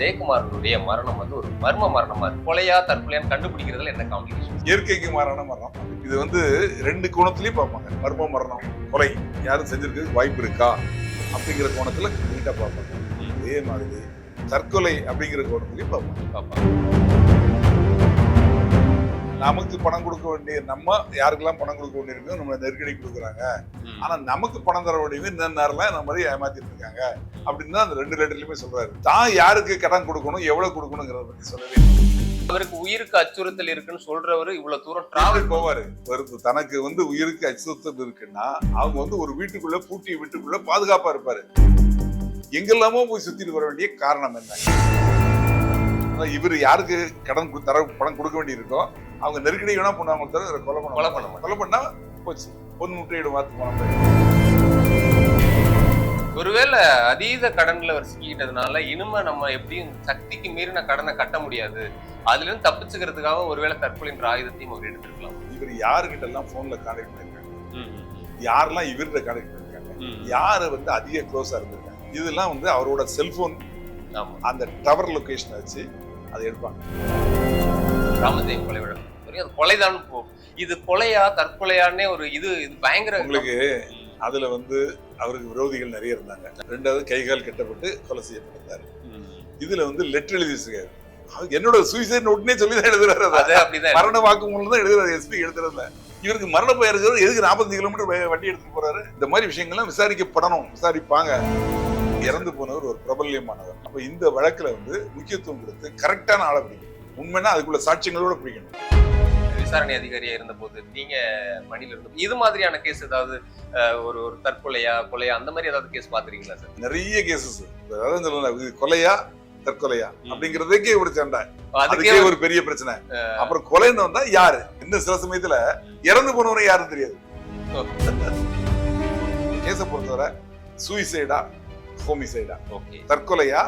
ஜெயக்குமாரனுடைய மரணம் வந்து ஒரு மர்ம மரணமா இருக்கு. கொலையா தற்கொலையான்னு கண்டுபிடிக்கிறதுல என்ன காம்ப்ளிகேஷன் இயற்கைக்கு மாறான மரணம். இது வந்து ரெண்டு கோணத்திலயும் பார்ப்பாங்க. மர்ம மரணம் கொலை. யாரும் செஞ்சிருக்கிறதுக்கு வாய்ப்பு இருக்கா? அப்படிங்கிற கோணத்துல நீட்டா பார்ப்பாங்க. அதே மாதிரி தற்கொலை அப்படிங்கிற கோணத்திலையும் பார்ப்பாங்க. பாப்பா நமக்கு பணம் கொடுக்க வேண்டிய நம்ம யாருக்கெல்லாம் பணம் கொடுக்க வேண்டியிருக்கோ நம்ம நெருக்கடி கொடுக்குறாங்க. ஆனா நமக்கு பணம் தர வேண்டியவங்க இந்த நேரம்லாம் இந்த மாதிரி ஏமாத்திட்டு இருக்காங்க. அப்படின்னு தான் அந்த ரெண்டு லெட்டர்லயுமே சொல்றாரு. தான் யாருக்கு கடன் கொடுக்கணும் எவ்வளவு கொடுக்கணுங்கிறத பத்தி சொல்லவே. அவருக்கு உயிருக்கு அச்சுறுத்தல் இருக்குன்னு சொல்றவரு இவ்வளவு தூரம் டிராவல் போவாரு. வருது தனக்கு வந்து உயிருக்கு அச்சுறுத்தல் இருக்குன்னா அவங்க வந்து ஒரு வீட்டுக்குள்ள பூட்டி வீட்டுக்குள்ள பாதுகாப்பா இருப்பாரு. எங்கெல்லாமோ போய் சுத்திட்டு வர வேண்டிய காரணம் என்ன? ஆனா இவர் யாருக்கு கடன் தர பணம் கொடுக்க வேண்டியிருக்கோ அவங்க நெருக்கடி வேணா பண்ணாம தவிர கொலை பண்ண கொலை. பண்ண. கொலை பண்ணா போச்சு. பொன் முட்டையிட வாத்து போன ஒருவேளை அதீத கடன்ல அவர் சிக்கிட்டதுனால இனிமே நம்ம எப்படியும் சக்திக்கு மீறின கடனை கட்ட முடியாது. அதுல இருந்து தப்பிச்சுக்கிறதுக்காக ஒருவேளை தற்கொலைன்ற ஆயுதத்தையும் அவர் எடுத்திருக்கலாம். இவர் யாருகிட்ட எல்லாம் போன்ல கான்டாக்ட் பண்ணிருக்காங்க யாரெல்லாம் இவர்கிட்ட கான்டாக்ட் பண்ணிருக்காங்க? யாரு வந்து அதிக க்ளோஸா இருந்திருக்காங்க? இதெல்லாம் வந்து அவரோட செல்போன் அந்த டவர் லொகேஷனை வச்சு அதை எடுப்பாங்க. ராமஜெயம் கொலை வழக்கு. அது கொலைதான் இது கொலையா தற்கொலையான்னே ஒரு இது இது பயங்கர உங்களுக்கு அதுல வந்து அவருக்கு விரோதிகள் நிறைய இருந்தாங்க. ரெண்டாவது கைகால் கட்டப்பட்டு கொலை செய்யப்பட்டிருந்தாரு. இதுல வந்து லெட்டர் எழுதி வச்சிருக்காரு. அவர் என்னோட சூசைட் நோட்னே சொல்லி தான் எழுதுறாரு அதை. அப்படிதான் மரண வாக்குமூலம் தான் எழுதுறாரு எஸ்பி எழுதுறதுல. இவருக்கு மரண இருக்கிறது எதுக்கு நாற்பத்தஞ்சு கிலோமீட்டர் வண்டி எடுத்துட்டு போறாரு? இந்த மாதிரி விஷயங்கள்லாம் விசாரிக்கப்படணும். விசாரிப்பாங்க. இறந்து போனவர் ஒரு பிரபல்யமானவர். அப்ப இந்த வழக்குல வந்து முக்கியத்துவம் கொடுத்து கரெக்டான ஆளை பிடிக்கணும். உண்மைன்னா அதுக்குள்ள சாட்சியங்களோட பிடிக்கணும். விசாரணை அதிகாரியா இருந்த போது நீங்க பணியில இருந்த இது மாதிரியான கேஸ் ஏதாவது ஒரு ஒரு தற்கொலையா கொலையா அந்த மாதிரி ஏதாவது கேஸ் பாத்துறீங்களா சார்? நிறைய கேசஸ் அதாவது கொலையா தற்கொலையா? அப்படிங்கிறதுக்கே ஒரு சண்டை. அதுக்கே ஒரு பெரிய பிரச்சனை. அப்புறம் கொலைன்னு வந்தா யாரு? இந்த சில சமயத்துல இறந்து போனவரை யாரும் தெரியாது. கேஸ பொறுத்தவரை சூசைடா ஹோமிசைடா ஓகே. தற்கொலையா?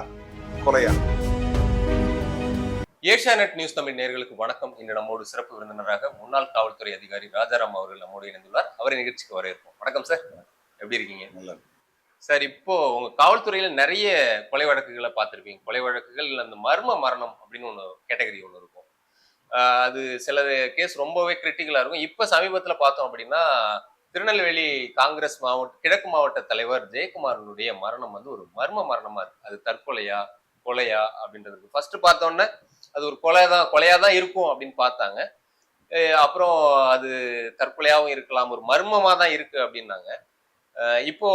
கொலையா? ஏஷியாநெட் நியூஸ் தமிழ் நேயர்களுக்கு வணக்கம். இன்று நம்மோடு சிறப்பு விருந்தினராக முன்னாள் காவல்துறை அதிகாரி ராஜாராம் அவர்கள் நம்மோடு இணைந்துள்ளார். அவரை நிகழ்ச்சிக்கு வரவேற்போம். வணக்கம் சார். எப்படி இருக்கீங்க? நல்லா சார் இப்போ உங்க காவல்துறையில நிறைய கொலை வழக்குகளை பார்த்திருப்பீங்க. கொலை வழக்குகள் இல்ல அந்த மர்ம மரணம் அப்படின்னு ஒன்று கேட்டகரி ஒன்று இருக்கும். அது சில கேஸ் ரொம்பவே கிரிட்டிக்கலா இருக்கும். இப்ப சமீபத்துல பார்த்தோம் அப்படின்னா திருநெல்வேலி காங்கிரஸ் மாவட்ட கிழக்கு மாவட்ட தலைவர் ஜெயக்குமாரனுடைய மரணம் வந்து ஒரு மர்ம மரணமா இருக்கு. அது தற்கொலையா கொலையா அப்படின்றது ஃபர்ஸ்ட் பார்த்தோன்னே அது ஒரு கொலை தான் கொலையா தான் இருக்கும் அப்படின்னு பார்த்தாங்க. அப்புறம் அது தற்கொலையாகவும் இருக்கலாம் ஒரு மர்மமாக தான் இருக்கு அப்படின்னாங்க. இப்போ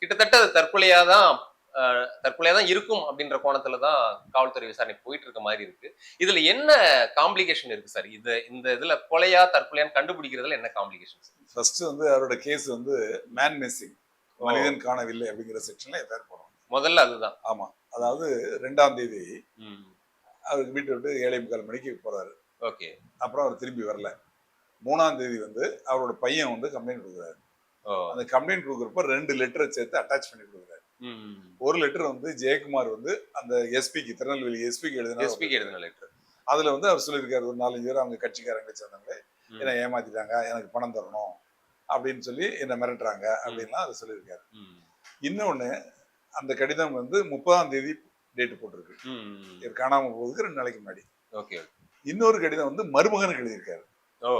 கிட்டத்தட்ட அது தற்கொலையா தான் அஹ், தற்கொலையா தான் இருக்கும் அப்படின்ற கோணத்துல தான் காவல்துறை விசாரணை போயிட்டு இருக்க மாதிரி இருக்கு. இதுல என்ன காம்ப்ளிகேஷன் இருக்கு சார் இது இந்த இதுல கொலையா தற்கொலையான்னு கண்டுபிடிக்கிறதுல என்ன காம்ப்ளிகேஷன் ஃபர்ஸ்ட் வந்து அவரோட கேஸ் வந்து மேன் மிஸ்ஸிங் மனிதன் காணவில்லை அப்படிங்கிற செக்ஷன்ல எஃப்ஐஆர் போடுறோம் முதல்ல அதுதான். ஆமா. அதாவது ரெண்டாம் தேதி அவருக்கு வீட்டை விட்டு ஏழை முக்கால் மணிக்கு போறாரு. ஓகே. அப்புறம் அவர் திரும்பி வரல. மூணாம் தேதி வந்து அவரோட பையன் வந்து கம்ப்ளைண்ட் கொடுக்குறாரு. அந்த கம்ப்ளைண்ட் கொடுக்குறப்ப ரெண்டு லெட்டரை சேர்த்து அட்டாச் பண்ணி கொடுக்குறாரு. ஒரு லெட்டர் வந்து ஜெயக்குமார் வந்து அந்த எஸ்பிக்கு திருநெல்வேலி எஸ்பிக்கு எழுதின எஸ்பிக்கு எழுதின லெட்டர். அதுல வந்து அவர் சொல்லியிருக்காரு ஒரு நாலஞ்சு பேர் அவங்க கட்சிக்காரங்க சேர்ந்தவங்களே என்னை ஏமாத்திட்டாங்க எனக்கு பணம் தரணும் அப்படின்னு சொல்லி என்னை மிரட்டுறாங்க அப்படின்லாம் அதை சொல்லியிருக்காரு. இன்னொன்னு அந்த கடிதம் வந்து முப்பதாம் தேதி டேட் போட்டிருக்கு. காணாம போகுதுக்கு ரெண்டு நாளைக்கு முன்னாடி. ஓகே இன்னொரு கடிதம் வந்து மருமகனுக்கு எழுதியிருக்காரு. ஓ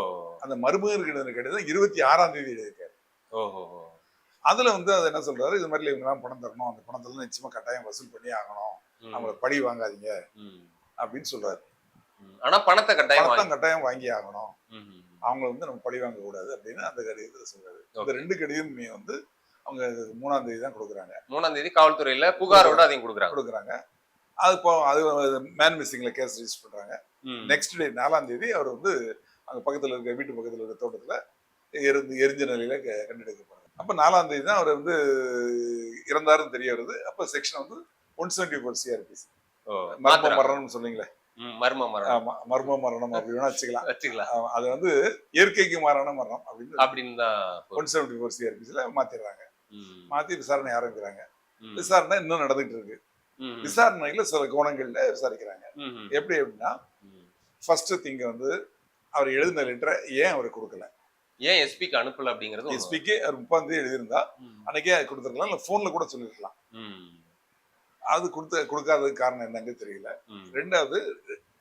அந்த மருமகனுக்கு எழுதின கடிதம் இருபத்தி ஆறாம் தேதி எழுதியிருக்காரு. ஓ. அதுல வந்து அது என்ன சொல்றாரு? இது மாதிரி இவங்கெல்லாம் பணம் தரணும். அந்த பணத்தெல்லாம் நிச்சயமா கட்டாயம் வசூல் பண்ணி ஆகணும். அவங்கள பழி வாங்காதீங்க. அப்படின்னு சொல்றாரு. ஆனா பணத்தை கட்டாயம் பணத்தான் கட்டாயம் வாங்கி ஆகணும். அவங்கள வந்து நம்ம பழி வாங்க கூடாது அப்படின்னு அந்த கடிதத்தை சொல்றாரு. இந்த. ரெண்டு கடிதமுமே வந்து அவங்க மூணாம் தேதி தான் கொடுக்குறாங்க. மூணாம் தேதி காவல்துறையில புகாரோட அதையும் கொடுக்குறாங்க. கொடுக்குறாங்க. அது இப்போ அது மேன் மிஸ்ஸிங்ல கேஸ் ரிஜிஸ்டர் பண்றாங்க. நெக்ஸ்ட் டே நாலாம் தேதி அவர் வந்து அங்க பக்கத்துல இருக்க வீட்டு பக்கத்துல இருக்க தோட்டத்துல எரிந்து எரிஞ்ச நிலையில க- கண்டெடுக்கப்படுறாங்க அப்ப நாலாம் தேதி தான் அவர் வந்து இறந்தாருன்னு தெரிய வருது. அப்ப செக்ஷன் வந்து ஒன் செவன்டி ஃபோர் சிஆர்பிசி மர்ம. மரணம்னு சொன்னீங்களே. மர்ம மரணம். ஆமா மர்ம மரணம் அப்படி வேணா வச்சுக்கலாம். வச்சுக்கலாம். அது வந்து இயற்கைக்கு மாறான மரணம் அப்படின்னு அப்படின்னு தான். ஒன் செவன்டி ஃபோர் சிஆர்பிசில மாத்திடுறாங்க. மாத்தி விசாரணை ஆரம்பிக்கிறாங்க. விசாரணை இன்னும் நடந்துட்டு இருக்கு. விசாரணையில சில கோணங்கள்ல விசாரிக்கிறாங்க. எப்படி அப்படின்னா. ஃபர்ஸ்ட் திங்க வந்து அவர் எழுதின லெட்டரை ஏன் அவர் கொடுக்கல? ஏன் எஸ்பிக்கு அனுப்பல அப்படிங்கிறது. எஸ்பிக்கு அவர் முப்பாம் தேதி எழுதியிருந்தா அன்னைக்கே கொடுத்துருக்கலாம் இல்ல போன்ல கூட சொல்லிருக்கலாம். ம், அது கொடுத்த கொடுக்காததுக்கு காரணம் என்னங்க தெரியல. ரெண்டாவது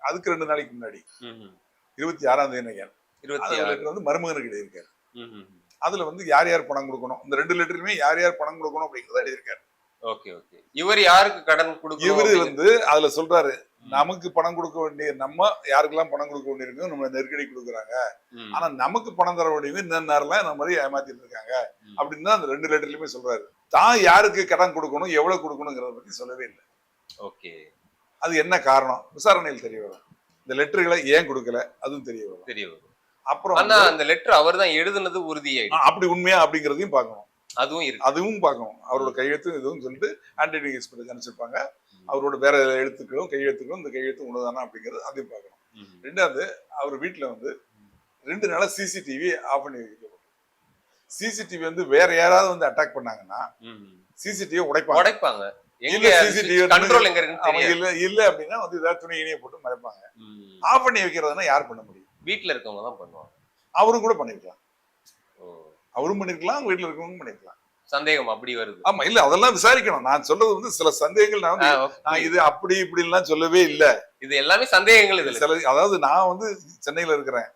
அதுக்கு ரெண்டு நாளைக்கு முன்னாடி. இருபத்தி ஆறாம் தேதி நினைக்கிறேன் இருபத்தி லெட்டர் வந்து மருமகனுக்கு எழுதியிருக்காரு. அதுல வந்து யார் யார் பணம் கொடுக்கணும்? இந்த ரெண்டு லெட்டருமே யார் யார் பணம் கொடுக்கணும் அப்படிங்கறத எழுதியிருக்காரு. Okay okay. இவர் யாருக்கு கடன் கொடுக்கணும் இவரு வந்து அதுல சொல்றாரு நமக்கு பணம் கொடுக்க வேண்டிய நம்ம யாருக்கெல்லாம் பணம் கொடுக்க வேண்டியிருக்கோ நம்ம நெருக்கடி கொடுக்குறாங்க. ஆனா நமக்கு பணம் தர வேண்டியவங்க இந்த நேரம்லாம் இந்த மாதிரி ஏமாத்திட்டு இருக்காங்க. அப்படின்னு தான் அந்த ரெண்டு லெட்டர்லயுமே சொல்றாரு. தான் யாருக்கு கடன் கொடுக்கணும் எவ்வளவு கொடுக்கணுங்கிறத பத்தி சொல்லவே இல்லை. ஓகே. அது என்ன காரணம்? விசாரணையில் தெரிய வரும். இந்த லெட்டர்களை ஏன் கொடுக்கல? அதுவும் தெரிய வரும். தெரிய வரும். அப்புறம் ஆனா அந்த லெட்டர் அவர் தான் எழுதுனது உறுதியாயிடுச்சு அப்படி உண்மையா அப்படிங்கிறதையும் பார்க்கணும். அதுவும் இருக்கு. அதுவும் பார்க்கணும். அவரோட கையெழுத்து இதுவும் சொல்லிட்டு ஹேண்ட் ரைட்டிங் எக்ஸ்பர்ட் அனுப்பிச்சிருப்பாங்க அவரோட வேற எழுத்துக்களும் கையெழுத்துக்களும் இந்த கையெழுத்து உண்மைதானா அப்படிங்கிறது அதையும் பார்க்கணும். ரெண்டாவது அவர் வீட்டுல வந்து ரெண்டு நாளா சிசிடிவி ஆஃப் பண்ணி வைக்கப்படும் சிசிடிவி வந்து வேற யாராவது வந்து அட்டாக் பண்ணாங்கன்னா. சிசிடிவி உடைப்பாங்க. உடைப்பாங்க. இல்ல, கண்ட்ரோல் எங்க இல்ல இல்ல அப்படின்னா வந்து ஏதாவது துணி இணைய போட்டு மறைப்பாங்க. ஆஃப் பண்ணி வைக்கிறதுனா யார் பண்ண முடியும்? வீட்ல இருக்கவங்க தான் பண்ணுவாங்க. அவரும் கூட பண்ணிருக்கலாம். அவரும் பண்ணிருக்கலாம் வீட்டுல இருக்கவங்க பண்ணிருக்கலாம். சந்தேகம் அப்படி வருது. ஆமா இல்ல அதெல்லாம் விசாரிக்கணும். நான் சொல்றது வந்து சில சந்தேகங்கள் நான் வந்து இது அப்படி இப்படி எல்லாம் சொல்லவே இல்ல. இது எல்லாமே சந்தேகங்கள் இதுல. சில அதாவது நான் வந்து சென்னையில இருக்கிறேன்.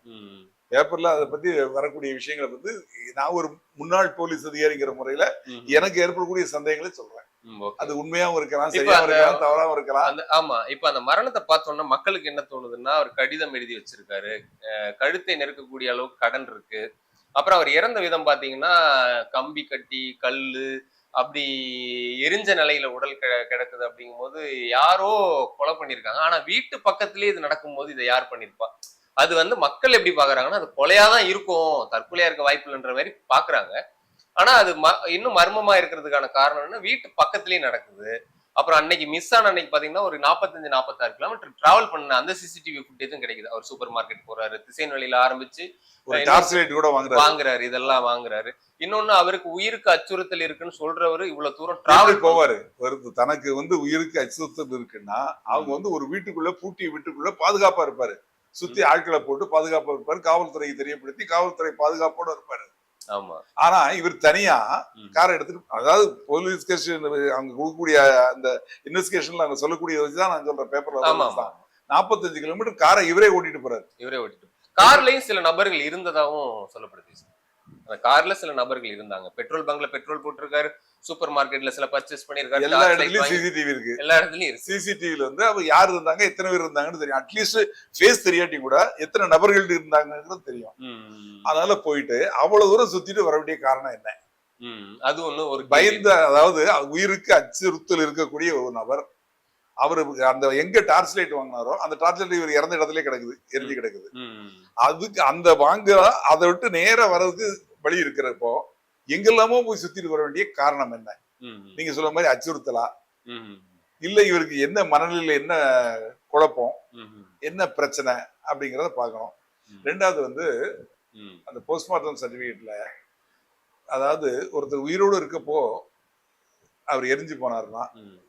பேப்பர்ல அதை பத்தி வரக்கூடிய விஷயங்களை வந்து நான் ஒரு முன்னாள் போலீஸ் அதிகாரிங்கிற முறையில. எனக்கு ஏற்படக்கூடிய சந்தேகங்களை சொல்றேன். அது உண்மையாவும் இருக்கலாம் சரியாவும் இருக்கலாம் தவறாவும் இருக்கலாம். அந்த ஆமா இப்ப அந்த மரணத்தை பார்த்தோம்னா மக்களுக்கு என்ன தோணுதுன்னா அவர் கடிதம் எழுதி வச்சிருக்காரு. கழுத்தை நெருக்கக்கூடிய அளவுக்கு கடன் இருக்கு. அப்புறம் அவர் இறந்த விதம் பாத்தீங்கன்னா கம்பி கட்டி கல்லு அப்படி எரிஞ்ச நிலையில உடல் கிட- கிடக்குது அப்படிங்கும்போது யாரோ கொலை பண்ணிருக்காங்க ஆனா வீட்டு பக்கத்துலயே இது நடக்கும்போது இதை யார் பண்ணிருப்பா அது வந்து மக்கள் எப்படி பாக்குறாங்கன்னா அது கொலையா தான் இருக்கும் தற்கொலையா இருக்க வாய்ப்பு இல்லைன்ற மாதிரி பாக்குறாங்க. ஆனா அது ம- இன்னும் மர்மமா இருக்கிறதுக்கான காரணம் என்ன? வீட்டு பக்கத்திலேயே நடக்குது. அப்புறம் அன்னைக்கு மிஸ் ஆன அன்னைக்கு பாத்தீங்கன்னா ஒரு நாற்பத்தஞ்சு நாற்பத்தாறு கிலோமீட்டர் டிராவல் பண்ண அந்த சிசிடிவி ஃபுட்டேஜும் கிடைக்குது. அவர் சூப்பர் மார்க்கெட் போறாரு ஆரம்பிச்சு இன்னும் டார்ச் லைட் கூட வாங்குறாரு. வாங்குறாரு இதெல்லாம் வாங்குறாரு. இன்னொன்னு அவருக்கு உயிருக்கு அச்சுறுத்தல் இருக்குன்னு சொல்றவரு இவ்வளவு தூரம் டிராவல் போவாரு. வருது தனக்கு வந்து உயிருக்கு அச்சுறுத்தல் இருக்குன்னா அவங்க வந்து ஒரு வீட்டுக்குள்ள பூட்டி வீட்டுக்குள்ள பாதுகாப்பா இருப்பாரு. சுத்தி ஆட்களை போட்டு பாதுகாப்பா இருப்பாரு. காவல்துறையை தெரியப்படுத்தி காவல்துறை பாதுகாப்போட இருப்பாரு. ஆனா இவர் தனியா. காரை எடுத்துட்டு அதாவது போலீஸ் ஸ்டேஷன் அவங்க கொடுக்கக்கூடிய அந்த இன்வெஸ்டிகேஷன்ல அவங்க சொல்லக்கூடிய வச்சுதான் நான் ஆமா பேப்பர்ல நாற்பத்தஞ்சு கிலோமீட்டர் காரை இவரே ஓட்டிட்டு போறாரு. இவரே ஓட்டிட்டு கார்லயும் சில நபர்கள் இருந்ததாவும் சொல்லப்படுது. அந்த கார்ல சில நபர்கள் இருந்தாங்க. பெட்ரோல் பங்க்ல பெட்ரோல் போட்டிருக்காரு சூப்பர் மார்க்கெட்ல சில பர்ச்சேஸ் பண்ணிருக்காரு எல்லா இடத்துலயும் சிசிடிவி இருக்கு. எல்லா இடத்துலயும் இருக்கு. சிசிடிவில வந்து அவங்க யார் இருந்தாங்க எத்தனை பேர் இருந்தாங்கன்னு தெரியும். அட்லீஸ்ட் ஃபேஸ் தெரியாட்டி கூட எத்தனை நபர்கள் இருந்தாங்கிறது தெரியும். அதனால போயிட்டு அவ்வளவு தூரம் சுத்திட்டு வர வேண்டிய காரணம் என்ன. அது ஒண்ணு ஒரு பயந்த அதாவது உயிருக்கு அச்சுறுத்தல் இருக்கக்கூடிய ஒரு நபர் அவரு அந்த எங்க டார்ச் லைட் வாங்கினாரோ அந்த டார்ச் லைட் இவர் இறந்த இடத்துல கிடக்குது எரிஞ்சு கிடக்குது. அதுக்கு அந்த வாங்க அதை விட்டு நேரா வர்றதுக்கு வழி இருக்கிறப்போ எங்கெல்லாமோ போய் சுத்திட்டு வர வேண்டிய காரணம் என்ன. நீங்க சொல்ல மாதிரி அச்சுறுத்தலா. இல்ல இவருக்கு என்ன மனநிலையில என்ன குழப்பம். என்ன பிரச்சனை அப்படிங்கறத பார்க்கணும் ம். ரெண்டாவது வந்து. அந்த போஸ்ட்மார்ட்டம் சர்டிபிகேட்ல அதாவது ஒருத்தர் உயிரோடு இருக்கப்போ அவர் எரிஞ்சு.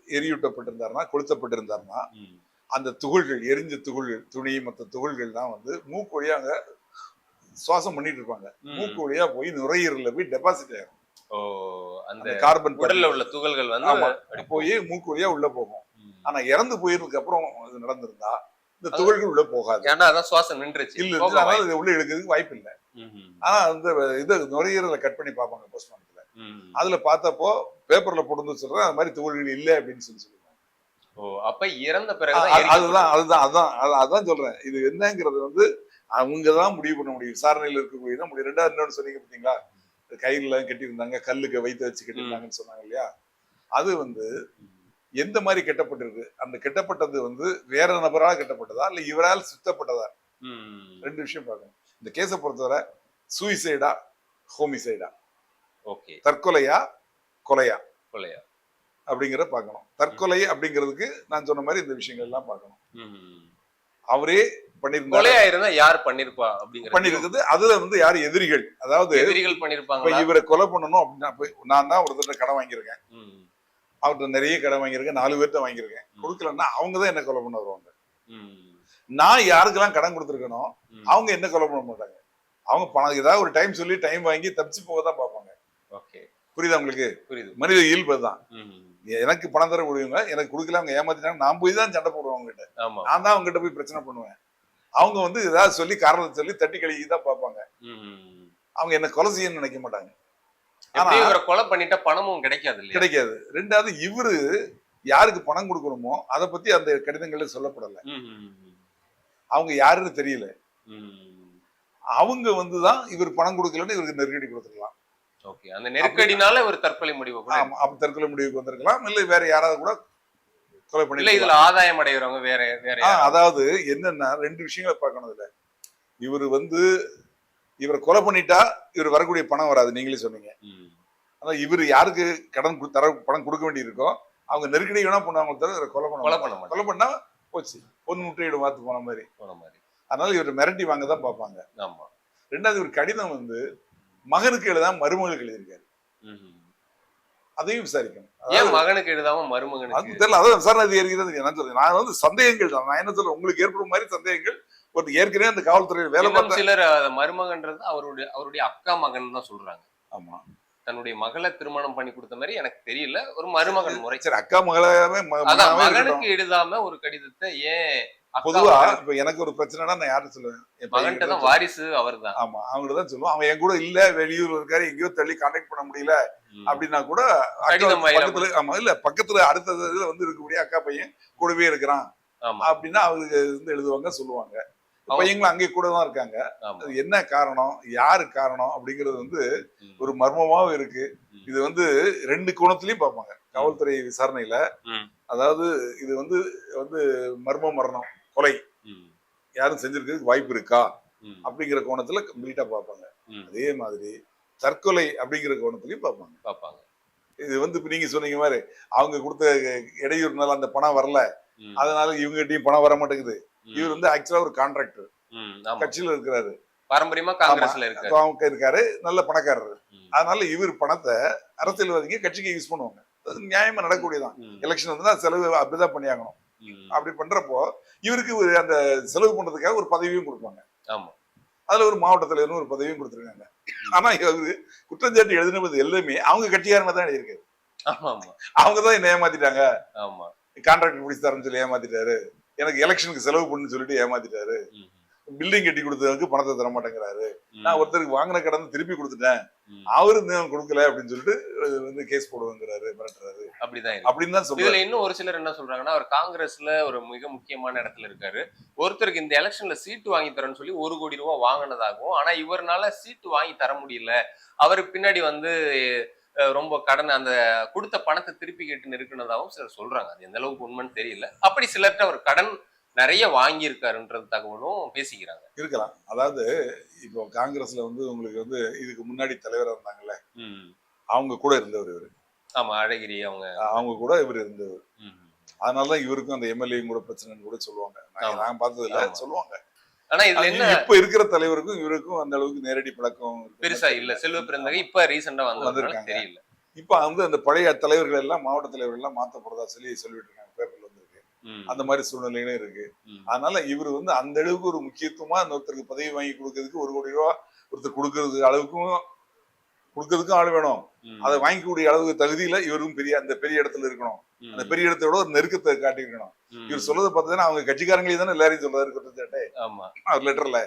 எரியூட்டப்பட்டிருந்தாருன்னா கொளுத்தப்பட்டிருந்தாருன்னா ம். அந்த துகள்கள் எரிஞ்ச துகள்கள் துணி மற்ற துகள்கள் தான் வந்து மூக்கு வழியா அங்க சுவாசம் பண்ணிட்டு இருப்பாங்க. மூக்கு வழியா போய் நுரையீரல்ல போய் டெபாசிட் ஓ அந்த கார்பன் உடல்ல உள்ள துகள்கள் வந்து போய் மூக்கு வழியா உள்ள போகும். ஆனா இறந்து போயிருந்ததுக்கு அப்புறம் இது நடந்திருந்தா இந்த துகள்கள் உள்ள போகாது. ஏன்னா அதான் சுவாசம் நின்றுச்சு. இல்ல அதனால இது உள்ள எடுக்கிறதுக்கு வாய்ப்பு இல்லை. ஆனா அந்த இது நுரையீரலை கட் பண்ணி பார்ப்பாங்க போஸ்ட்மார்ட்டத்துல. அதுல பார்த்தப்போ பேப்பர்ல போட்டு சொல்றேன் அது மாதிரி துகள்கள் இல்லை அப்படின்னு சொல்லி சொல்லுவாங்க. ஓ அப்ப இறந்த எரிக்கப்பட்டது. அதுதான் அதுதான் அதான் அது- அதான் சொல்றேன். இது என்னங்கிறது வந்து அவங்க தான் முடிவு பண்ண முடியும். விசாரணையில் இருக்கக்கூடிய தான் முடியும் ரெண்டாவது இன்னொன்று சொன்னீங்க பார்த்தீங்களா? கயிறுல கட்டியிருந்தாங்க கல்லுக்கு வைத்து வச்சு கட்டியிருந்தாங்கன்னு சொன்னாங்க இல்லையா? அது வந்து எந்த மாதிரி கெட்டப்பட்டிருக்கு? அந்த கெட்டப்பட்டது வந்து வேற நபரால் கெட்டப்பட்டதா? இல்ல இவரால் சுத்தப்பட்டதா. ரெண்டு விஷயம் பார்க்கணும். இந்த கேஸை பொறுத்தவரை சூயிசைடா ஹோமிசைடா ஓகே. தற்கொலையா கொலையா? கொலையா? அப்படிங்கிறத பார்க்கணும். தற்கொலை அப்படிங்கிறதுக்கு நான் சொன்ன மாதிரி இந்த விஷயங்கள் எல்லாம் பார்க்கணும். அவரே பண்ணியிருந்தாரு கொலையா இருந்தா யார் பண்ணிருப்பா அப்படிங்கிற பண்ணிருக்குது. அதுல வந்து யாரு? எதிரிகள். அதாவது எதிரிகள் பண்ணிருப்பாங்க இவரை கொலை பண்ணணும் அப்படின்னா நான் தான் ஒருத்தர் கடன் வாங்கியிருக்கேன். அவர்கிட்ட நிறைய கடன் வாங்கியிருக்கேன். நாலு பேர்ட்ட வாங்கியிருக்கேன். கொடுக்கலன்னா அவங்க தான் என்ன கொலை பண்ண வருவாங்க நான் யாருக்கெல்லாம் கடன் கொடுத்துருக்கணும் அவங்க என்ன கொலை பண்ண மாட்டாங்க. அவங்க பணம் ஏதாவது ஒரு டைம் சொல்லி டைம் வாங்கி தப்பிச்சு போக தான் பார்ப்பாங்க. ஓகே. புரியுதா உங்களுக்கு? புரியுது. மனித இயல்பு தான். எனக்கு பணம் தர முடியுங்க எனக்கு கொடுக்கல அவங்க ஏமாத்திட்டாங்க நான் போய் தான் சண்டை போடுவேன் அவங்க கிட்ட ஆமா. நான் தான் அவங்க கிட்ட போய் பிரச்சனை பண்ணுவேன். அவங்க வந்து ஏதாவது சொல்லி காரணத்தை சொல்லி தட்டி கழுகி தான் பார்ப்பாங்க. அவங்க என்ன கொலை செய்யணும்னு நினைக்க மாட்டாங்க. ஆனா- இவரை கொலை பண்ணிட்டா பணமும் கிடைக்காது கிடைக்காது. ரெண்டாவது இவரு யாருக்கு பணம் கொடுக்கணுமோ அதை பத்தி அந்த கடிதங்கள்ல சொல்லப்படல. அவங்க யாருன்னு தெரியல. அவங்க வந்துதான் இவர் பணம் கொடுக்கலன்னு இவருக்கு நெருக்கடி கொடுத்துருக்கலாம். ஓகே. அந்த நெருக்கடினால ஒரு தற்கொலை முடிவு ஆமா அப்ப தற்கொலை முடிவுக்கு வந்திருக்கலாம். இல்ல வேற யாராவது கூட கொலை இல்ல பண்ணி இதுல ஆதாயம் அடைகிறவங்க வேற வேற. அதாவது என்னன்னா ரெண்டு விஷயங்களை பார்க்கணும் இதுல. இவர் வந்து இவரை கொலை பண்ணிட்டா இவர் வரக்கூடிய பணம் வராது நீங்களே சொன்னீங்க. ஆனா இவர் யாருக்கு கடன் தர பணம் கொடுக்க வேண்டியிருக்கோ அவங்க நெருக்கடி வேணா பண்ணுவாங்க தவிர இவரை கொலை பண்ண கொலை. பண்ண கொலை பண்ணா போச்சு. பொன் முட்டையிடு மாத்து போன மாதிரி. போன மாதிரி. அதனால இவர் மிரட்டி வாங்க தான் பார்ப்பாங்க. ஆமா. ரெண்டாவது ஒரு கடிதம் வந்து மகனுக்கு எழுதாம மருமகளுக்கு எழுதியிருக்காரு. அதையும் விசாரிக்கணும். ஏன் மகனுக்கு எழுதாம மருமகனுக்கு அது தெரியல அதான் விசாரணை அதிகாரிகள் என்ன சொல்றேன்? நான் வந்து சந்தேகங்கள் தான். நான் என்ன சொல்றேன்? உங்களுக்கு ஏற்படும் மாதிரி சந்தேகங்கள். ஒரு ஏற்கனவே அந்த காவல்துறையில் வேலை பார்த்த சிலர் மருமகன்றது அவருடைய அவருடைய அக்கா மகன் தான் சொல்றாங்க. ஆமா. தன்னுடைய மகளை திருமணம் பண்ணி கொடுத்த மாதிரி எனக்கு தெரியல. ஒரு மருமகன் முறை. சரி அக்கா மகளாவே. மகனுக்கு எழுதாம ஒரு கடிதத்தை ஏன் பொதுவா இப்ப எனக்கு ஒரு பிரச்சனைனா நான் யாரும் சொல்லுவேன்? மகன்கிட்ட தான் தான் வாரிசு அவர்தான். ஆமா அவங்கள்ட்ட தான் சொல்லுவோம். அவன் என் கூட இல்ல வெளியூர் இருக்காரு எங்கேயோ தள்ளி கான்டாக்ட் பண்ண முடியல. அப்படின்னா கூட பக்கத்துல ஆமா இல்ல பக்கத்துல அடுத்த இதுல வந்து இருக்கக்கூடிய அக்கா பையன் கூடவே இருக்கிறான் அப்படின்னா அவருக்கு வந்து எழுதுவாங்க சொல்லுவாங்க. பையங்களும் அங்கே கூட தான் இருக்காங்க. அது என்ன காரணம் யாரு காரணம் அப்படிங்கிறது வந்து. ஒரு மர்மமாவும் இருக்கு. இது வந்து ரெண்டு கோணத்திலயும் பார்ப்பாங்க. காவல்துறை விசாரணையில. அதாவது இது வந்து வந்து மர்ம மரணம். கொலை. யாரும் செஞ்சிருக்கிறதுக்கு வாய்ப்பு இருக்கா. அப்படிங்கிற கோணத்துல கம்ப்ளீட்டா பார்ப்பாங்க. அதே மாதிரி தற்கொலை அப்படிங்கிற கோணத்திலையும் பார்ப்பாங்க. பாப்பாங்க இது வந்து இப்ப நீங்க சொன்னீங்க மாதிரி அவங்க கொடுத்த இடையூறுனால அந்த பணம் வரல. அதனால இவங்ககிட்டயும் பணம் வர மாட்டேங்குது. இவர் வந்து ஆக்சுவலா ஒரு கான்ட்ராக்டர் கட்சியில இருக்கிறாரு. பாரம்பரியமா காங்கிரஸ்ல இருக்காரு. அவங்க இருக்காரு. நல்ல பணக்காரர். அதனால இவர் பணத்தை அரசியல்வாதிங்க கட்சிக்கு யூஸ் பண்ணுவாங்க. நியாயமா நடக்கக்கூடியதான். எலெக்ஷன் வந்து செலவு அப்படிதான் பண்ணியாகணும். அப்படி பண்றப்போ இவருக்கு ஒரு அந்த செலவு பண்றதுக்காக ஒரு பதவியும் கொடுப்பாங்க. ஆமா. அதுல ஒரு மாவட்ட தலைவர்னு ஒரு பதவியும் கொடுத்துருக்காங்க. ஆனா இவரு குற்றச்சாட்டு எழுதினது எல்லாமே அவங்க கட்சிக்காரங்க தான் எழுதியிருக்காரு. அவங்க தான் என்ன ஏமாத்திட்டாங்க. ஆமா. கான்ட்ராக்ட் பிடிச்சி தரேன்னு சொல்லி ஏமாத்திட்டாரு. எனக்கு எலெக்ஷனுக்கு செலவு பண்ணுன்னு சொல்லிட்டு ஏமாத்திட்டாரு. பில்டிங் கட்டி கொடுத்ததுக்கு பணத்தை தர மாட்டேங்கிறாரு. நான் ஒருத்தருக்கு வாங்கின கடன் திருப்பி கொடுத்துட்டேன். அவரு கொடுக்கல அப்படின்னு சொல்லிட்டு வந்து கேஸ் போடுவேங்கிறாரு மிரட்டுறாரு. அப்படிதான் அப்படின்னு தான் இதுல இன்னும் ஒரு சிலர் என்ன சொல்றாங்கன்னா அவர் காங்கிரஸ்ல ஒரு மிக முக்கியமான இடத்துல இருக்காரு. ஒருத்தருக்கு இந்த எலெக்ஷன்ல சீட்டு வாங்கி தரேன்னு சொல்லி ஒரு கோடி ரூபாய் வாங்கினதாகவும் ஆனா இவர்னால சீட்டு வாங்கி தர முடியல. அவரு பின்னாடி வந்து ரொம்ப கடன் அந்த கொடுத்த பணத்தை திருப்பி கேட்டு நெருக்கினதாகவும் சிலர் சொல்றாங்க. அது எந்த அளவுக்கு உண்மைன்னு தெரியல. அப்படி சிலர்கிட்ட அவர் கடன் நிறைய வாங்கி இருக்காருன்றது தகவலும் பேசிக்கிறாங்க. இருக்கலாம். அதாவது இப்போ காங்கிரஸ்ல வந்து உங்களுக்கு வந்து இதுக்கு முன்னாடி தலைவரா இருந்தாங்கல்ல? அவங்க கூட இருந்தவர் இவரு. ஆமா அழகிரி அவங்க. அவங்க கூட இவர் இருந்தவர். அதனாலதான் இவருக்கும் அந்த எம்எல்ஏ கூட பிரச்சனைன்னு கூட சொல்லுவாங்க. நான் பார்த்தது இல்ல. சொல்லுவாங்க. ஆனா இதுல என்ன இப்ப இருக்கிற தலைவருக்கும் இவருக்கும் அந்த அளவுக்கு நேரடி பழக்கம். பெருசா இல்ல. செல்வ பிறந்தகை இப்ப ரீசெண்டா வந்ததுனால வந்திருக்காங்க. தெரியல. இப்ப வந்து அந்த பழைய தலைவர்கள் எல்லாம் மாவட்ட தலைவர்கள் எல்லாம் மாத்த போறதா சொல்லி சொல்லிட்டு இருக்காங்க. அந்த மாதிரி சூழ்நிலைகளும் இருக்கு. அதனால இவர் வந்து அந்த அளவுக்கு ஒரு முக்கியத்துவமா அந்த ஒருத்தருக்கு பதவி வாங்கி கொடுக்கறதுக்கு ஒரு கோடி ரூபா ஒருத்தர் கொடுக்கறது அளவுக்கும் கொடுக்கறதுக்கும் ஆள் வேணும். அதை வாங்கிக்கூடிய அளவுக்கு தகுதியில இவரும் பெரிய அந்த பெரிய இடத்துல இருக்கணும். அந்த பெரிய இடத்தோட ஒரு நெருக்கத்தை காட்டியிருக்கணும். இவர் சொல்றதை பார்த்தீங்கன்னா அவங்க கட்சிக்காரங்களே தானே எல்லாரையும் சொல்றாரு குற்றச்சாட்டே ஆமா. அவர் லெட்டர்ல.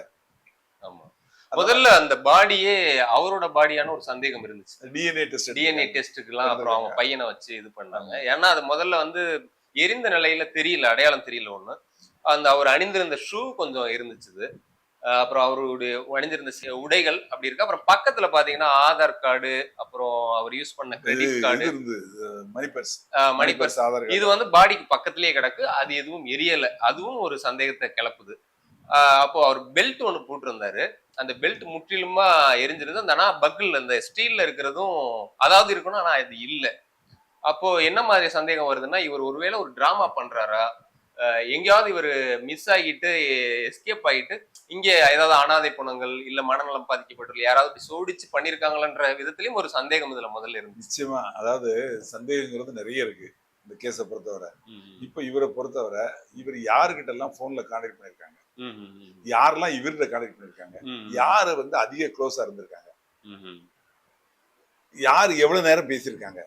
ஆமா. முதல்ல அந்த பாடியே அவரோட பாடியான ஒரு சந்தேகம் இருந்துச்சு. டிஎன்ஏ டெஸ்ட் டிஎன்ஏ டெஸ்ட்டுக்கெல்லாம் அப்புறம் அவங்க பையனை வச்சு இது பண்ணாங்க. ஏன்னா அது முதல்ல வந்து எரிந்த நிலையில தெரியல அடையாளம் தெரியல ஒண்ணு. அந்த அவர் அணிந்திருந்த ஷூ கொஞ்சம் இருந்துச்சு அப்புறம் அவருடைய அணிந்திருந்த சி- உடைகள் அப்படி இருக்கு. அப்புறம் பக்கத்துல பாத்தீங்கன்னா ஆதார் கார்டு அப்புறம் அவர் யூஸ் பண்ண கிரெடிட் கார்டு இது இருந்து money purse money purse Aadhaar இது வந்து பாடிக்கு பக்கத்திலேயே கிடக்கு. அது எதுவும் எரியல. அதுவும் ஒரு சந்தேகத்தை கிளப்புது. அப்போ அவர் பெல்ட் ஒன்று போட்டிருந்தாரு. அந்த பெல்ட் முற்றிலுமா எரிஞ்சிருது. அந்த ஆனா பக்கிள் அந்த ஸ்டீல்ல இருக்கிறதும் அதாவது இருக்கணும். ஆனா அது இல்ல. அப்போ என்ன மாதிரி சந்தேகம் வருதுன்னா இவர் ஒருவேளை ஒரு டிராமா பண்றாரா? ஆஹ் எங்கேயாவது இவர் மிஸ் ஆகிட்டு எஸ்கேப் ஆகிட்டு இங்க ஏதாவது அனாதை குணங்கள் இல்ல மனநலம் பாதிக்கப்பட்டுள்ள யாராவது இப்படி சோடிச்சு பண்ணிருக்காங்களான்ற விதத்திலயும் ஒரு சந்தேகம் இதுல முதல்ல இருந்துச்சு. நிச்சயமா. அதாவது சந்தேகங்கிறது நிறைய இருக்கு இந்த கேஸை பொறுத்தவரை. இப்ப இவரை பொறுத்தவரை இவர் யாருக்கிட்ட எல்லாம் போன்ல கான்டாக்ட் ம். யாரெல்லாம் இவர்கிட்ட கான்டாக்ட் ம். யாரு வந்து அதிக க்ளோஸா இருந்திருக்காங்க. யார் எவ்வளவு நேரம் பேசியிருக்காங்க.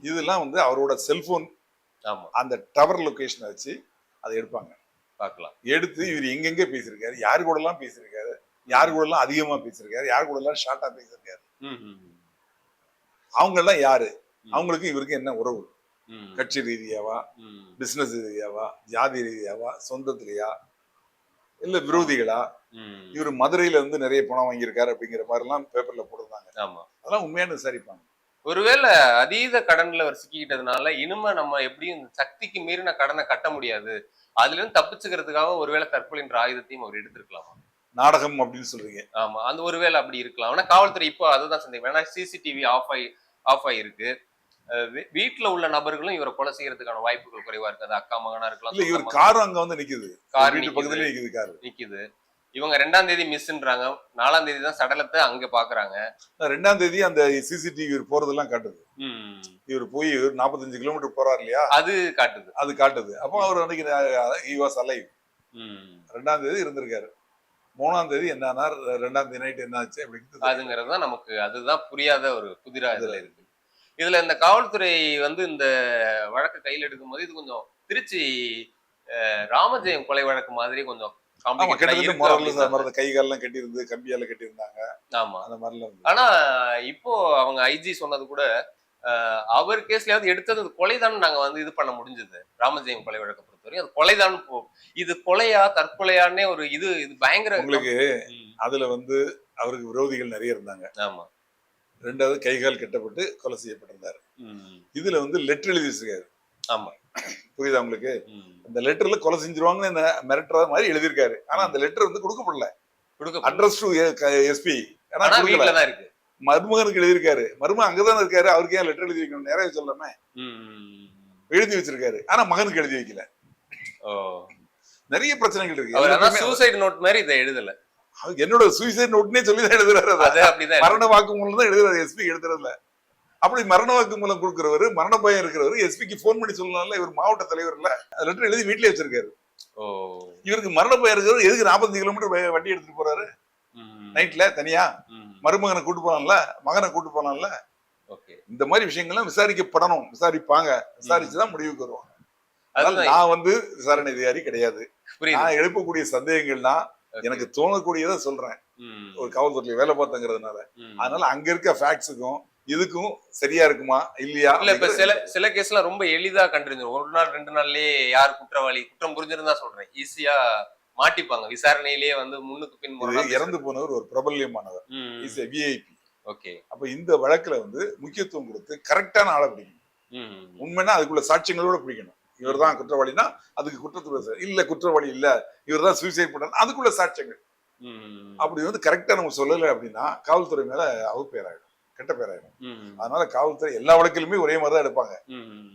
இதெல்லாம் வந்து அவரோட செல்போன் ஆமா. அந்த டவர் லொகேஷனை வச்சு அதை எடுப்பாங்க. பார்க்கலாம். எடுத்து இவர் எங்கெங்க பேசியிருக்காரு யாரு கூட எல்லாம் பேசியிருக்காரு யாரு கூட எல்லாம் அதிகமா பேசியிருக்காரு யாரு கூட எல்லாம் ஷார்ட்டா பேசியிருக்காரு. அவங்க எல்லாம் யாரு. அவங்களுக்கு இவருக்கு என்ன உறவு. கட்சி ரீதியாவா. பிசினஸ் ரீதியாவா? ஜாதி ரீதியாவா? சொந்தத்திலேயா? இல்ல விரோதிகளா. இவர் மதுரையில இருந்து நிறைய பணம் வாங்கியிருக்காரு அப்படிங்கிற மாதிரி எல்லாம் பேப்பர்ல போடுறாங்க ஆமா. அதெல்லாம் உண்மையான விசாரிப்பாங்க. ஒருவேளை அதீத கடன்ல அவர் சிக்கிக்கிட்டதுனால இனிமே நம்ம எப்படியும் சக்திக்கு மீறின கடனை கட்ட முடியாது. அதுல இருந்து தப்பிச்சுக்கிறதுக்காக ஒருவேளை தற்கொலைன்ற ஆயுதத்தையும் அவர் எடுத்திருக்கலாமா? நாடகம் அப்படின்னு சொல்றீங்க. ஆமா அந்த ஒருவேளை அப்படி இருக்கலாம். ஆனா காவல்துறை இப்போ அதுதான் சந்தேகம். ஏன்னா சிசிடிவி ஆஃப் ஆகி ஆஃப் ஆகிருக்கு வீட்டுல உள்ள நபர்களும் இவரை கொலை செய்யறதுக்கான வாய்ப்புகள் குறைவா இருக்கு. அது அக்கா மகனா இருக்கலாம் இவர் காரும் அங்க வந்து நிக்குது. கார் வீட்டு. பக்கத்துல நிக்குது காரு. நிக்குது. இவங்க ரெண்டாம் தேதி மிஸ்ன்றாங்க. நாலாம் தேதி தான் சடலத்தை அங்க பாக்குறாங்க. ரெண்டாம் தேதி அந்த சிசிடிவி போறதெல்லாம் காட்டுது. இவர் போய் நாற்பத்தஞ்சு கிலோமீட்டர் போறாரு இல்லையா? அது காட்டுது. அது காட்டுது. அப்போ அவர் அன்னைக்கு வாஸ் அலைவ். ரெண்டாம் தேதி இருந்திருக்காரு. மூணாம் தேதி என்ன ரெண்டாம் தேதி நைட் என்ன ஆச்சு அப்படிங்கிறது அதுங்கிறது தான் நமக்கு அதுதான் புரியாத ஒரு புதிரா இதுல இருக்கு. இதுல இந்த காவல்துறை வந்து இந்த வழக்கு கையில் எடுக்கும்போது இது கொஞ்சம் திருச்சி ராமஜெயம் கொலை வழக்கு மாதிரி கொஞ்சம் ஆமா கிட்டத்தட்ட முரல்ல அப்படின்றாங்க. மரத கை காலெல்லாம் கட்டியிருந்து கம்பியால கட்டியிருந்தாங்க. ஆமா. அந்த மாதிரிலாம் ஆனா இப்போ அவங்க ஐஜி சொன்னது கூட அவர் கேஸ்லயாவது எடுத்தது கொலைதான் நாங்க வந்து இது பண்ண முடிஞ்சது. ராமஜெயம் கொலை வழக்கை பொறுத்தவரைக்கும் அது கொலைதான் இது கொலையா தற்கொலையான்னே ஒரு இது இது பயங்கர உங்களுக்கு அதுல வந்து அவருக்கு விரோதிகள் நிறைய இருந்தாங்க. ஆமா. ரெண்டாவது கைகால் கட்டப்பட்டு கொலை செய்யப்பட்டிருந்தாரு. இதுல வந்து லெட்டர் எழுதி வச்சிருக்காரு. ஆமா. புரியுதா உங்களுக்கு. அந்த லெட்டர்ல கொலை செஞ்சிருவாங்கன்னு மிரட்டுற மாதிரி எழுதியிருக்காரு. ஆனா அந்த லெட்டர் வந்து கொடுக்கப்படல. கொடுக்க அட்ரஸ் டு எஸ்பி ஆனா வீட்டுல தான் இருக்கு. மருமகனுக்கு எழுதியிருக்காரு. மருமகன் அங்கதானே இருக்காரு. அவருக்கு ஏன் லெட்டர் எழுதி வைக்கணும் நிறைய சொல்லாம. எழுதி வச்சிருக்காரு. ஆனா மகனுக்கு எழுதி வைக்கல. நிறைய பிரச்சனைகள் இருக்கு. சூசைட் நோட் மாதிரி இதை எழுதல. என்னோட சூசைட் நோட்னே சொல்லி தான் எழுதுறாரு மரண வாக்குமூலம் தான் எழுதுறாரு எஸ்பி எழுதுறதுல. அப்படி மரண வாக்குமூலம் கொடுக்குறவர் மரண பயம் இருக்கிறவர் எஸ்பிக்கு ஃபோன் பண்ணி சொல்லலாம்ல இவர் மாவட்ட தலைவர் இல்ல. லெட்டர் எழுதி வீட்லயே வச்சிருக்காரு. இவருக்கு மரண பயம் இருக்கிறவர் எதுக்கு 45 கிலோமீட்டர் வண்டி எடுத்துட்டு போறாரு? நைட்ல தனியா. மருமகனை கூட்டு போனான்ல மகனை கூட்டு போனான்ல ஓகே. இந்த மாதிரி விஷயங்கள்லாம் விசாரிக்கப்படணும். விசாரிப்பாங்க. விசாரிச்சுதான் முடிவுக்கு வருவாங்க. அதனால நான் வந்து விசாரணை அதிகாரி கிடையாது. நான் எழுப்பக்கூடிய சந்தேகங்கள்னா. எனக்கு தோணக்கூடியதை சொல்றேன். ஒரு காவல்துறையில வேலை பார்த்தங்கிறதுனால. அதனால அங்க இருக்க ஃபேக்ட்ஸுக்கும் இதுக்கும் சரியா இருக்குமா? இல்லையா? இல்ல இப்ப சில சில கேஸ்லாம் ரொம்ப எளிதா கண்டறிஞ்சிரும் ஒரு நாள் ரெண்டு நாள்லயே யார் குற்றவாளி? குற்றம் புரிஞ்சிருந்தா சொல்றேன். ஈஸியா மாட்டிப்பாங்க. விசாரணையிலேயே வந்து முன்னுக்கு பின் இறந்து போனவர் ஒரு பிரபல்யமானவர். Is VIP okay. அப்ப இந்த வழக்குல வந்து முக்கியத்துவம் கொடுத்து கரெக்டான ஆளை பிடிக்கணும். உண்மைன்னா அதுக்குள்ள சாட்சியங்களோட பிடிக்கணும். இவர்தான் குற்றவாளினா அதுக்கு குற்றத்துறை சார் இல்ல குற்றவாளி இல்ல. இவர்தான் சூசைட் பண்ணார் அதுக்குள்ள சாட்சியங்கள். அப்படி வந்து கரெக்டா நம்ம சொல்லலை அப்படின்னா காவல்துறை மேல அவ பேராயிடும் கெட்ட பேராயிடும் அதனால காவல்துறை எல்லா வழக்கிலுமே ஒரே மாதிரி தான் எடுப்பாங்க.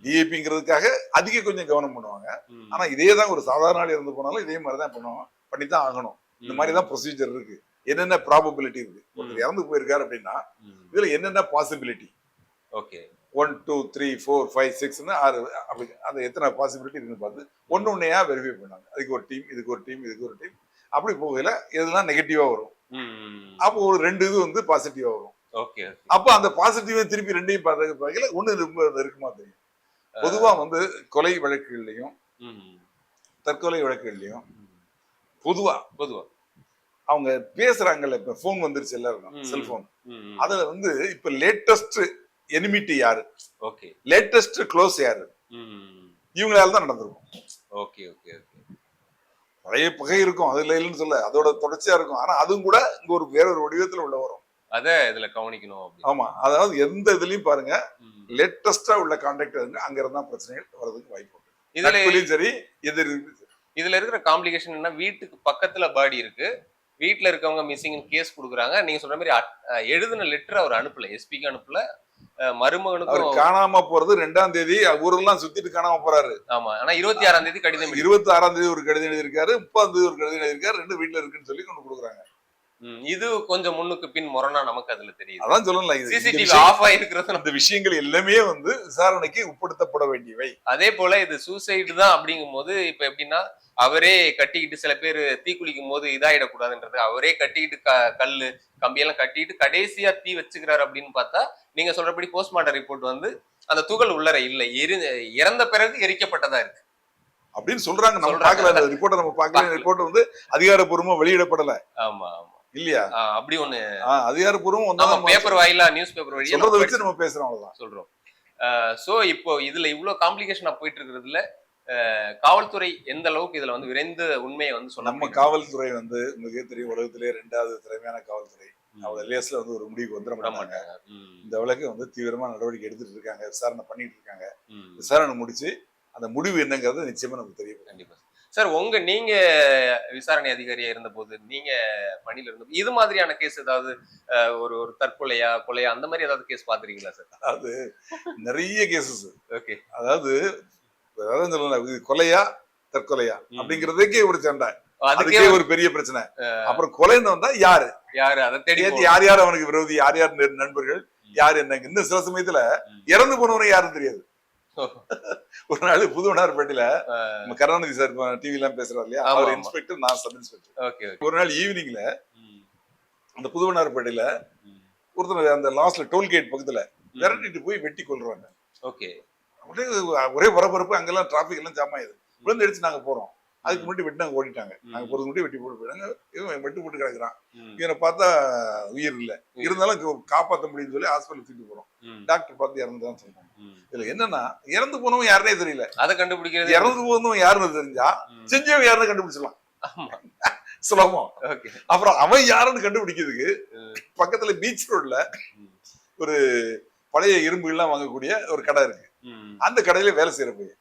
டிஏபிங்கிறதுக்காக அதிக கொஞ்சம் கவனம் பண்ணுவாங்க. ஆனா இதே தான் ஒரு சாதாரண ஆள் இறந்து போனாலும் இதே மாதிரி தான் பண்ணுவாங்க. பண்ணித்தான் ஆகணும். இந்த மாதிரி தான் ப்ரொசீஜர் இருக்கு. என்னென்ன ப்ராபபிலிட்டி இருக்கு? ஒருத்தர் இறந்து போயிருக்காரு அப்படின்னா இதுல என்னென்ன possibility okay. One two three four five சிக்ஸ்னு ஆறு அப்படி அந்த எத்தனை பாசிபிலிட்டி இருக்குன்னு பார்த்து ஒன்று ஒன்றையா வெரிஃபை பண்ணாங்க. அதுக்கு ஒரு டீம் இதுக்கு ஒரு டீம் இதுக்கு ஒரு டீம் அப்படி போகையில எதுலாம் நெகட்டிவா வரும். அப்போ ஒரு ரெண்டு இது வந்து பாசிட்டிவா வரும். ஓகே அப்போ அந்த பாசிட்டிவ் திருப்பி ரெண்டையும் பார்த்து பார்க்கல. ஒன்று ரொம்ப நெருக்கமா தெரியும். பொதுவா வந்து கொலை வழக்குகள்லையும் தற்கொலை வழக்குகள்லையும் பொதுவா பொதுவா. அவங்க பேசுறாங்கல்ல இப்ப ஃபோன் வந்துருச்சு எல்லாருக்கும் ம். செல்போன் அதுல வந்து இப்ப லேட்டஸ்ட் எனிமிட்டி யாரு? ஓகே. லேட்டஸ்ட் க்ளோஸ் யாரு? இவங்களால தான் நடந்திருக்கும். Okay okay okay. பழைய பகை இருக்கும் அதுல இல்லைன்னு சொல்ல அதோட தொடர்ச்சியா இருக்கும். ஆனா அதுவும் கூட இங்க ஒரு வேற ஒரு வடிவத்துல உள்ள வரும். அத இதுல கவனிக்கணும் ஆமா அதாவது எந்த இதுலயும் பாருங்க லேட்டஸ்டா உள்ள கான்டாக்ட் அங்க இருந்தா பிரச்சனைகள் வர்றதுக்கு வாய்ப்பு உண்டு. இதுல சரி எதிர் இதுல இருக்கிற காம்ப்ளிகேஷன் என்ன வீட்டுக்கு பக்கத்துல பாடி இருக்கு. வீட்ல இருக்கவங்க மிஸ்ஸிங் கேஸ் கொடுக்குறாங்க. நீங்க சொல்ற மாதிரி எழுதின லெட்டர் அவர் அனுப்பல எஸ்பிக்கு அனுப்பல. மருமகனுக்கும் காணாம போறது ரெண்டாம் தேதி ஊரெல்லாம் சுத்திட்டு காணாம போறாரு. ஆமா ஆனா இருபத்தி ஆறாம் தேதி கடிதம் இருபத்தி ஆறாம் தேதி ஒரு கடிதம் எழுதியிருக்காரு முப்பதாம் தேதி ஒரு கடிதம் எழுதியிருக்காரு ரெண்டு வீட்டுல இருக்குன்னு சொல்லி கொண்டு கொடுக்குறாங்க. இது கொஞ்சம் முன்னுக்கு பின் முரணா நமக்கு அதுல தெரியுது. அதான் சொல்லல சிசிடிவி ஆஃப் ஆயிருக்கிறது இந்த விஷயங்கள் எல்லாமே வந்து விசாரணைக்கு உட்படுத்தப்பட வேண்டியவை. அதே போல இது சூசைடு தான் அப்படிங்கும் போது இப்ப எப்படின்னா அவரே கட்டிக்கிட்டு சில பேர் தீக்குளிக்கும் போது இதாயிடக்கூடாதுன்றது அவரே கட்டிக்கிட்டு க கல்லு கம்பியெல்லாம் கட்டிக்கிட்டு கடைசியா தீ வச்சுக்கிறாரு அப்படின்னு பார்த்தா நீங்க சொல்றபடி போஸ்ட்மார்ட்டம் ரிப்போர்ட் வந்து அந்த துகள் உள்ளர இல்லை எரி இறந்த பிறகு எரிக்கப்பட்டதா இருக்கு. அப்படின்னு சொல்றாங்க. நம்ம. பார்க்கல அந்த ரிப்போர்ட்டை நம்ம பார்க்கல. ரிப்போர்ட் வந்து அதிகாரப்பூர்வமா வெளியிடப்படல. ஆமா ஆமா. இல்லையா? அப்படி ஒண்ணு. அதிகாரப்பூர்வம் நம்ம பேப்பர் வாயிலா நியூஸ் பேப்பர் வழியா சொல்றதை நம்ம வச்சு நம்ம பேசுறோம் அவ்வளவுதான். சொல்றோம். சோ இப்போ இதுல இவ்வளவு காம்ப்ளிகேஷனா போயிட்டு இருக்கிறதுல காவல்துறை எந்த அளவுக்கு இதுல வந்து விரைந்து உண்மையை வந்து சொன்ன நம்ம காவல்துறை வந்து உங்களுக்கே தெரியும் உலகத்திலே ரெண்டாவது திறமையான காவல்துறை. அவ்வளவு லேஸ்ல வந்து ஒரு முடிவுக்கு வந்துட மாட்டாங்க. இந்த வழக்கு வந்து தீவிரமா நடவடிக்கை எடுத்துட்டு இருக்காங்க விசாரணை பண்ணிட்டு இருக்காங்க. விசாரணை முடிச்சு அந்த முடிவு என்னங்கிறது நிச்சயமா நமக்கு தெரியும் கண்டிப்பா சார் உங்க நீங்க விசாரணை அதிகாரியா இருந்த போது நீங்க பணியில இருந்த இது மாதிரியான கேஸ் ஏதாவது ஒரு ஒரு தற்கொலையா கொலையா அந்த மாதிரி ஏதாவது கேஸ் பாத்துறீங்களா சார் அதாவது நிறைய கேசஸ் ஓகே அதாவது அதாவது கொலையா தற்கொலையா. அப்படிங்கிறதுக்கே ஒரு சண்டை. அதுக்கே ஒரு பெரிய பிரச்சனை. அப்புறம் கொலைன்னு வந்தா யாரு? யாரு? அதை ஏத்தி யார் யார் அவனுக்கு விரோதி? யார் யார் நண்பர்கள்? யார் என்ன? இன்னும் சில சமயத்துல. இறந்து போனவரை யாரும் தெரியாது. ஒரு நாள் புதுவனார்பேட்டையில நம்ம கருணாநிதி சார் டிவி எல்லாம் பேசுறாரு இல்லையா? அவர். இன்ஸ்பெக்டர் நான் சப் இன்ஸ்பெக்டர் ஒரு நாள் ஈவினிங்ல அந்த புதுவனார்பேட்டையில ஒருத்தர் அந்த லாஸ்ட்ல டோல்கேட் பக்கத்துல. விரட்டிட்டு போய் வெட்டி கொள்றாங்க ஓகே. அப்படியே ஒரே பரபரப்பு அங்கெல்லாம் டிராபிக் எல்லாம் ஜாம் ஆயிடுது. விழுந்து அடிச்சு நாங்க போறோம். அதுக்கு முன்னாடி வெட்டி நாங்க ஓடிட்டாங்க. நாங்க ம். போறது முன்னாடி வெட்டி போட்டு போயிட்டாங்க. இவன் வெட்டு போட்டு கிடக்குறான். இவனை பார்த்தா உயிர் இல்ல. இருந்தாலும் காப்பாத்த முடியும்னு சொல்லி ஹாஸ்பிட்டல் தூக்கிட்டு போறோம். டாக்டர் பார்த்து இறந்துதான் சொல்றாங்க. இதுல என்னன்னா இறந்து போனவன் யாருனே தெரியல. அதை கண்டுபிடிக்கிறது இறந்து போனவன் யாருன்னு தெரிஞ்சா செஞ்சவன் யாருன்னு கண்டுபிடிச்சிடலாம். சுலபம். அப்புறம் அவன் யாருன்னு கண்டுபிடிக்கிறதுக்கு. பக்கத்துல பீச் ரோட்ல. ஒரு பழைய இரும்புகள்லாம் வாங்கக்கூடிய ஒரு கடை இருக்கு. அந்த கடையில வேலை செய்யற பையன்.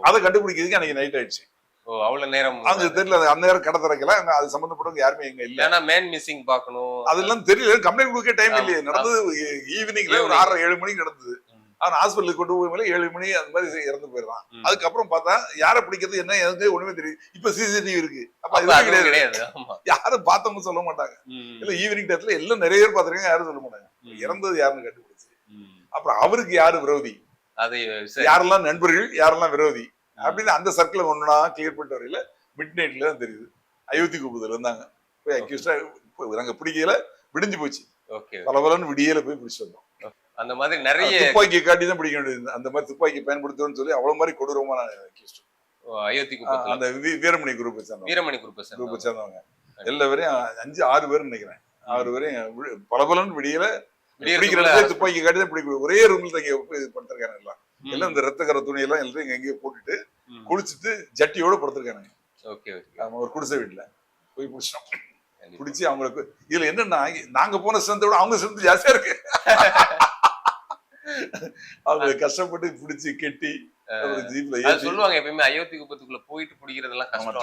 அதை கண்டுபிடிக்கிறதுக்கு அன்னைக்கு நைட் ஆயிடுச்சு. ஓ அவ்வளவு நேரம் அங்க தெரியல அது அந்த நேரம் கடை திறக்கல. அது சம்பந்தப்பட்டவங்க யாருமே எங்க இல்ல. ஏன்னா மேன் மிஸ்ஸிங் பார்க்கணும். அதெல்லாம் தெரியல. கம்ப்ளைண்ட் கொடுக்க டைம். இல்லையே. நடந்தது ஈவினிங்ல ஒரு. ஆறரை ஏழு மணிக்கு நடந்தது. அவன் ஹாஸ்பிட்டலுக்கு கொண்டு போய் மேலே ஏழு மணி அந்த மாதிரி இறந்து போயிடுறான். ம். அதுக்கப்புறம் பார்த்தா யாரை பிடிக்கிறது என்ன எனக்கு ஒண்ணுமே தெரியும் இப்ப சிசிடிவி இருக்கு. அப்ப அதுவும் கிடையாது. யாரும் பார்த்தவங்க சொல்ல மாட்டாங்க. இல்ல ஈவினிங் டயத்துல எல்லாம் நிறைய பேர் பாத்துருக்காங்க யாரும் சொல்ல மாட்டாங்க. இறந்தது யாருன்னு கண்டுபிடிச்சு. அப்புறம் அவருக்கு யாரு விரோதி? அது யாரெல்லாம் நண்பர்கள் யாரெல்லாம் விரோதி அப்படின்னு அந்த சர்க்கிள் ஒண்ணுனா கிளியர் பண்ணிட்டு வரையில மிட் நைட்ல தான் தெரியுது. அயோத்தி குப்பத்தில் இருந்தாங்க போய் அக்யூஸ்டா நாங்க பிடிக்கல விடிஞ்சு போச்சு. ஓகே பல பலன்னு விடியல போய் பிடிச்சு வந்தோம். அந்த மாதிரி நிறைய துப்பாக்கி காட்டி தான் பிடிக்க வேண்டியது. அந்த மாதிரி துப்பாக்கி பயன்படுத்துவோம்னு சொல்லி அவ்வளவு மாதிரி கொடூரமான accused. ஓ, அயோத்தி குப்பத்துல. அந்த வீரமணி குரூப் சேர்ந்தவங்க வீரமணி குரூப் குரூப் சேர்ந்தவங்க எல்லா பேரையும் அஞ்சு ஆறு பேர் நினைக்கிறேன். ஆறு பேரையும் வி- பல பலன்னு விடியல துப்பாக்கி காட்டி தான் பிடிக்க ஒரே ரூம்ல தங்கி இது படுத்திருக்காங்க எல்லாம். எல்லாம் இந்த ரத்தக்கர துணி எல்லாம் இங்க எங்கேயோ போட்டுட்டு குளிச்சுட்டு ஜட்டியோட படுத்திருக்காங்க ஓகே ஓகே. நம்ம ஒரு குடிசை வீட்டுல போய் பிடிச்சோம் பிடிச்சி அவங்களுக்கு இதுல என்னன்னா நாங்க போன ஸ்ட்ரென்த்தை விட அவங்க ஸ்ட்ரென்த் ஜாஸ்தியா இருக்கு. அவங்க கஷ்டப்பட்டு பிடிச்சி கெட்டி சொல்லுவாங்க எப்பயுமே அயோத்தி குப்பத்துக்குள்ள போயிட்டு பிடிக்கிறதெல்லாம் கஷ்டம்.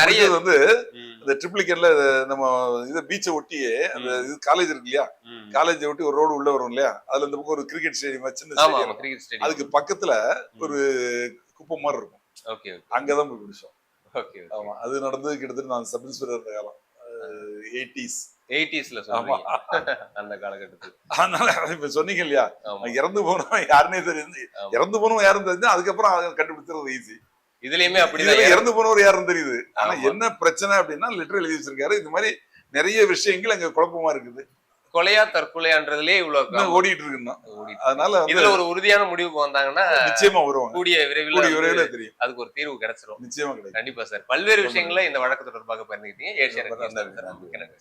நிறைய வந்து ம், இந்த ட்ரிப்ளிகேட்ல நம்ம இது பீச்சை ஒட்டியே அந்த இது காலேஜ் இருக்கு இல்லையா. காலேஜை ஒட்டி ஒரு ரோடு உள்ள வரும் இல்லையா? அதுல இந்த பக்கம் ஒரு கிரிக்கெட் ஸ்டேடியம் சின்ன. கிரிக்கெட் ஸ்டேடியம் அதுக்கு பக்கத்துல ஒரு குப்பை மாதிரி இருக்கும். ஓகே அங்கதான் போய் பிடிச்சோம். ஓகே ஆமா அது நடந்தது கிட்டத்தட்ட நான் சப் இன்ஸ்பெக்டர் இருந்த காலம். எயிட்டிஸ் எயிட்டிஸ்ல அந்த காலகட்டத்தில். அதனால இப்ப சொன்னீங்க இல்லையா? இறந்து போனவன் யாருன்னே தெரியுது. இறந்து போனவன் யாரும் தெரிஞ்சு அதுக்கப்புறம் அதை கண்டுபிடிக்கிறது ஈஸி இதுலயுமே அப்படிதான். இறந்து போனவர் யாரும் தெரியுது. ஆனா. என்ன பிரச்சனை அப்படின்னா லெட்டர் எழுதி வச்சிருக்காரு. இந்த மாதிரி நிறைய விஷயங்கள் அங்க குழப்பமா இருக்குது. கொலையா தற்கொலையான்றதுலயே இவ்வளவு ஓடிட்டு இருக்குன்னா. அதனால இதுல ஒரு உறுதியான முடிவுக்கு வந்தாங்கன்னா நிச்சயமா வருவாங்க. கூடிய விரைவில் விரைவில் தெரியும். அதுக்கு ஒரு தீர்வு கிடைச்சிரும். நிச்சயமா கிடைக்கும். கண்டிப்பா சார். பல்வேறு விஷயங்களை இந்த வழக்கு தொடர்பாக பகிர்ந்துக்கிட்டீங்க. ஏசியா. நன்றி